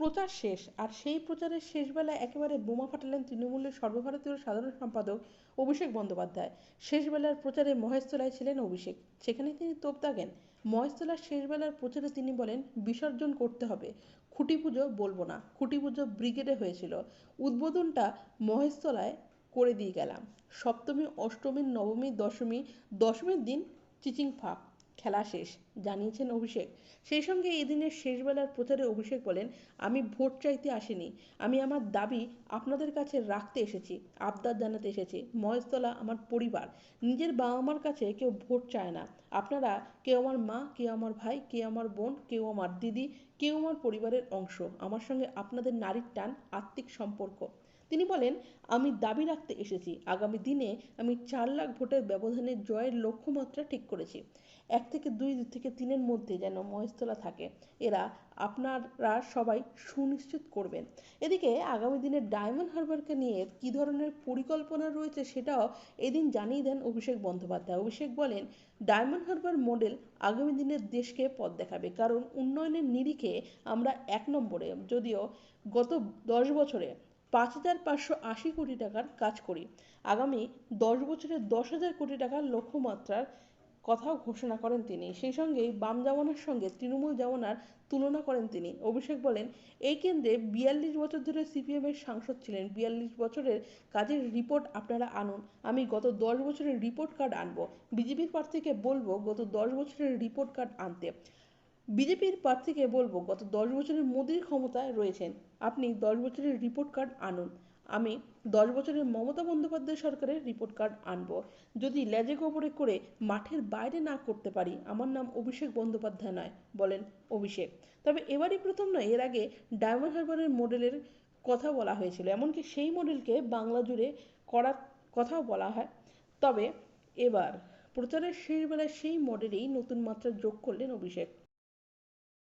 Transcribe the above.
প্রচার শেষ, আর সেই প্রচারের শেষ বেলায় একেবারে বোমা ফাটালেন তৃণমূলের সর্বভারতীয় সাধারণ সম্পাদক অভিষেক বন্দ্যোপাধ্যায়। শেষ বেলার প্রচারে মহেশতলায় ছিলেন অভিষেক সেখানে তিনি তোপ দাগেন। মহেশতলার শেষ বেলার প্রচারে তিনি বলেন, বিসর্জন করতে হবে, খুঁটি পুজো বলব না, খুঁটি পুজো ব্রিগেডে হয়েছিল। উদ্বোধনটা মহেশতলায় করে দিয়ে গেলাম। সপ্তমী, অষ্টমী, নবমী, দশমী, দশমীর দিন চিচিং ফাঁক। খেলা শেষ, জানিয়েছেন অভিষেক। সেই সঙ্গে এই দিনের শেষবেলার প্রচারে অভিষেক বলেন, আমি ভোট চাইতে আসিনি। আমি আমার দাবি আপনাদের কাছে রাখতে এসেছি, আবদার জানাতে এসেছি। মহেশতলা আমার পরিবার। নিজের বাবা মার কাছে কেউ ভোট চায় না। আপনারা কেউ আমার মা, কেউ আমার ভাই, কেউ আমার বোন, কেউ আমার দিদি, কেউ আমার পরিবারের অংশ। আমার সঙ্গে আপনাদের নারীর টান, আত্মিক সম্পর্ক। তিনি বলেন, আমি দাবি রাখতে এসেছি। আগামী দিনে আমি চার লাখ ভোটের ব্যবধানে জয়ের লক্ষ্যমাত্রা ঠিক করেছি। এক থেকে দুই থেকে তিনের মধ্যে যেন মহেশতলা থাকে। এরা আপনারা সবাই সুনিশ্চিত করবেন। এদিকে আগামী দিনে ডায়মন্ড হারবারকে নিয়ে কী ধরনের পরিকল্পনা রয়েছে সেটাও এদিন জানিয়ে দেন অভিষেক বন্দ্যোপাধ্যায়। অভিষেক বলেন, ডায়মন্ড হারবার মডেল আগামী দিনের দেশকে পথ দেখাবে। কারণ উন্নয়নের নিরিখে আমরা এক নম্বরে। যদিও গত দশ বছরে পাঁচ হাজার পাঁচশো আশি কোটি টাকার কাজ করি। আগামী দশ বছরে দশ হাজার কোটি টাকার লক্ষ্যমাত্রার কথাও ঘোষণা করেন তিনি। সেই সঙ্গেই বাম জামানার সঙ্গে তৃণমূল জামানার তুলনা করেন তিনি। অভিষেক বলেন, এই কেন্দ্রে বিয়াল্লিশ বছর ধরে সিপিএমের সাংসদ ছিলেন। বিয়াল্লিশ বছরের কাজের রিপোর্ট আপনারা আনুন। আমি গত দশ বছরের রিপোর্ট কার্ড আনব। বিজেপির প্রার্থীকে বলব গত দশ বছরের রিপোর্ট কার্ড আনতে। বিজেপির প্রার্থীকে বলব, গত দশ বছরের মোদির ক্ষমতায় রয়েছেন। আপনি দশ বছরের রিপোর্ট কার্ড আনুন। আমি দশ বছরের মমতা বন্দ্যোপাধ্যায় সরকারের রিপোর্ট কার্ড আনব। যদি লেজে গোবরে করে মাঠের বাইরে না করতে পারি, আমার নাম অভিষেক বন্দ্যোপাধ্যায় নয়, বলেন অভিষেক। তবে এবারই প্রথম নয়, এর আগে ডায়মন্ড হারবারের মডেলের কথা বলা হয়েছিল, এমনকি সেই মডেলকে বাংলা জুড়ে করার কথাও বলা হয়। তবে এবার প্রচারের শেষ বেলায় সেই মডেলেই নতুন মাত্রা যোগ করলেন অভিষেক।